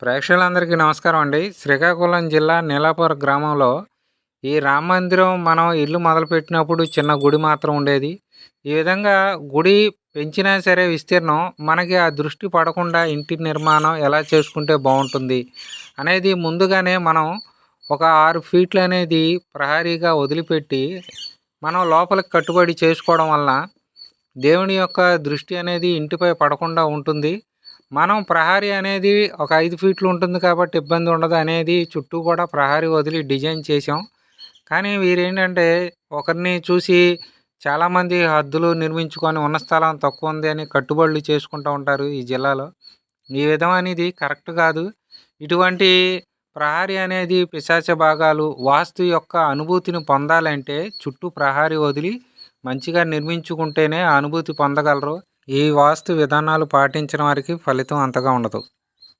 ప్రేక్షకులందరికీ నమస్కారం అండి. శ్రీకాకుళం జిల్లా నీలాపూర్ గ్రామంలో ఈ రామ మందిరం మనం ఇల్లు మొదలుపెట్టినప్పుడు చిన్న గుడి మాత్రం ఉండేది. ఈ విధంగా గుడి పెంచినా సరే విస్తీర్ణం మనకి ఆ దృష్టి పడకుండా ఇంటి నిర్మాణం ఎలా చేసుకుంటే బాగుంటుంది అనేది ముందుగానే మనం ఒక ఆరు ఫీట్లు అనేది ప్రహరీగా వదిలిపెట్టి మనం లోపలికి కట్టుబడి చేసుకోవడం వల్ల దేవుని యొక్క దృష్టి అనేది ఇంటిపై పడకుండా ఉంటుంది. మనం ప్రహారీ అనేది ఒక ఐదు ఫీట్లు ఉంటుంది కాబట్టి ఇబ్బంది ఉండదు అనేది చుట్టూ కూడా ప్రహారీ వదిలి డిజైన్ చేసాం కానీ వీరేంటంటే ఒకరిని చూసి చాలామంది హద్దులు నిర్మించుకొని ఉన్న స్థలం తక్కువ ఉంది అని కట్టుబడులు చేసుకుంటూ ఉంటారు ఈ జిల్లాలో. ఈ విధం అనేది కరెక్ట్ కాదు. ఇటువంటి ప్రహారీ అనేది పిశాచ భాగాలు వాస్తు యొక్క అనుభూతిని పొందాలంటే చుట్టూ ప్రహారీ వదిలి మంచిగా నిర్మించుకుంటేనే అనుభూతి పొందగలరు. ఈ వాస్తు విధానాలు పాటించిన వారికి ఫలితం అంతగా ఉండదు.